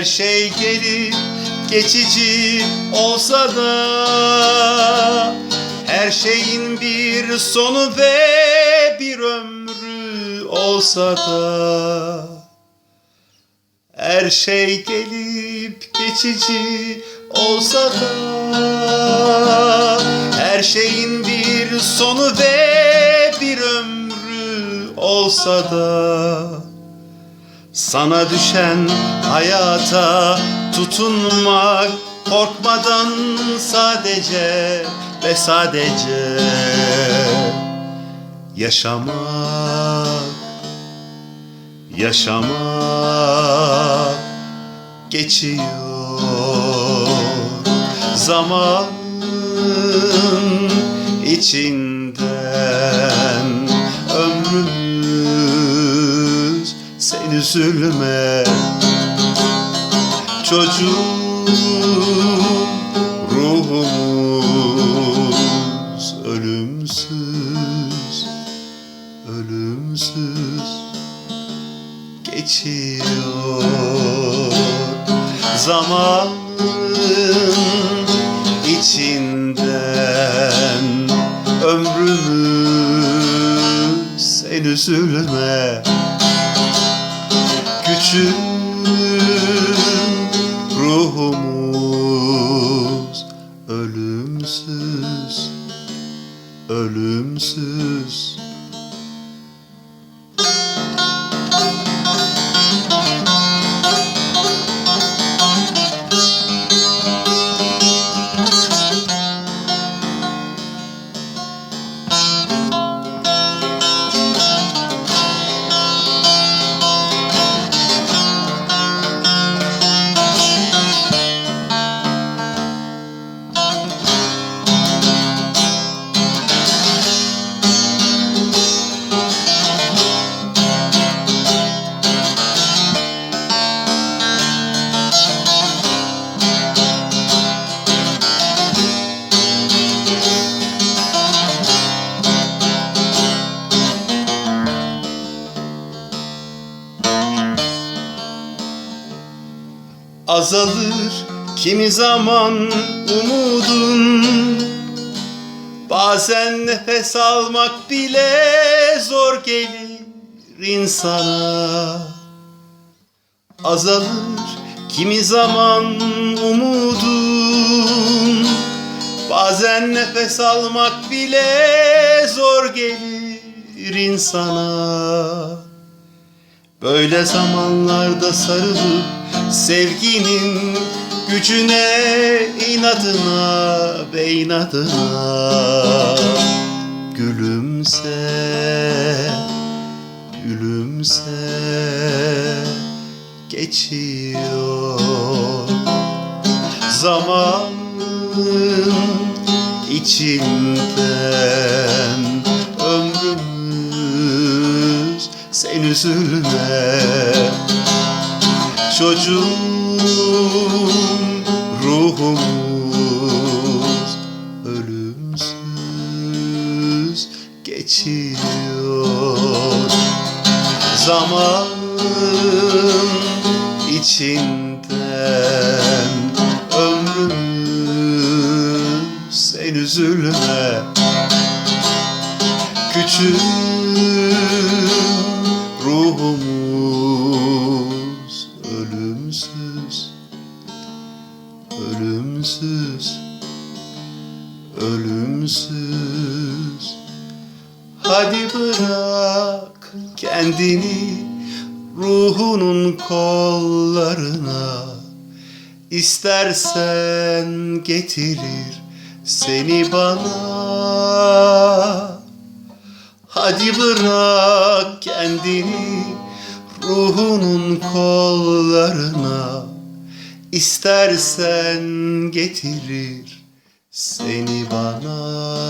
Her şey gelir geçici olsa da. Her şeyin bir sonu ve bir ömrü olsa da. Her şey gelip geçici olsa da. Her şeyin bir sonu ve bir ömrü olsa da sana düşen hayata tutunmak korkmadan sadece ve sadece yaşamak yaşamak geçiyor. Zamanın içinden sen üzülme çocuk ruhumuz ölümsüz ölümsüz geçiyor. Zamanın içinden ömrümüz sen üzülme küçük ruhumuz ölümsüz ölümsüz azalır. Kimi zaman umudun. Bazen nefes almak bile zor gelir insana. Azalır. Kimi zaman umudun. Bazen nefes almak bile zor gelir insana. Böyle zamanlarda sarılıp sevginin gücüne inadına ve inadına gülümse gülümse geçiyor. Zamanın içinden ömrümüz sen üzülme çocuğum ruhumuz ölümsüz geçiyor zamanın içinden ömrümüz sen üzülme. Küçük hadi bırak kendini ruhunun kollarına. İstersen getirir seni bana. Hadi bırak kendini ruhunun kollarına. İstersen getirir seni bana